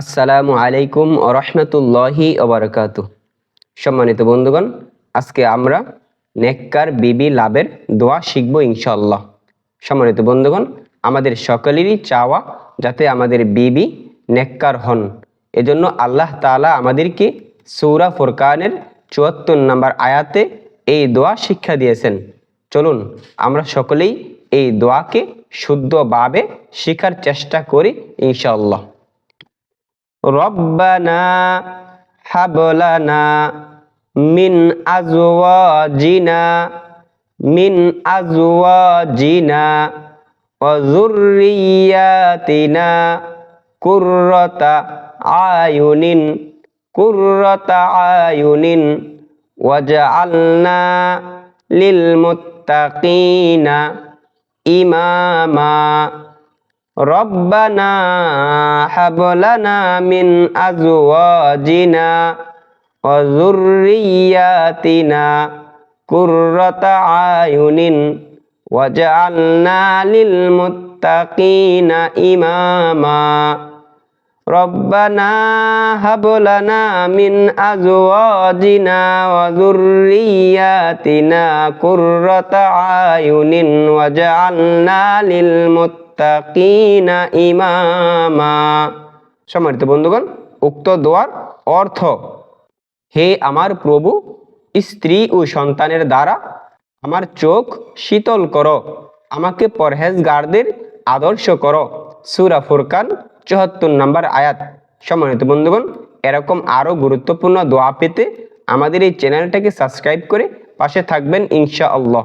আসসালামু আলাইকুম রহমতুল্লাহি ওবরকাতু সম্মানিত বন্ধুগণ, আজকে আমরা নেককার বিবি লাভের দোয়া শিখব ইনশাল্লাহ সম্মানিত বন্ধুগণ, আমাদের সকলেরই চাওয়া যাতে আমাদের বিবি নেককার হন। এজন্য আল্লাহ তাআলা আমাদেরকে সৌরা ফুরকানের চুয়াত্তর নম্বর আয়াতে এই দোয়া শিক্ষা দিয়েছেন। চলুন, আমরা সকলেই এই দোয়াকে শুদ্ধভাবে শেখার চেষ্টা করি ইনশাআল্লাহ। রব্বানা হাবলানা মিন আজওয়াজিনা মিন আজওয়াজিনা অজুরিয়াতিনা কুর্রতা আয়ুনিন কুর্রতা আয়ুনিন ওয়াজআলনা লিল মুত্তাকিনা ইমামা। ربنا هب لنا من أزواجنا وذرياتنا قرة أعين واجعلنا للمتقين إماما ربنا هب لنا من أزواجنا وذرياتنا قرة أعين واجعلنا للمتقين মুত্তাকিনা ইমামা। সম্মানিত বন্ধুগণ, উক্ত দোয়ার অর্থ, হে আমার প্রভু, স্ত্রী ও সন্তানের দ্বারা আমার চোখ শীতল করো, আমাকে পরহেজগারদের আদর্শ করো। সুরা ফুরকান চুহাত্তর নম্বর আয়াত। সম্মানিত বন্ধুগণ, এরকম আরও গুরুত্বপূর্ণ দোয়া পেতে আমাদের এই চ্যানেলটাকে সাবস্ক্রাইব করে পাশে থাকবেন ইনশা আল্লাহ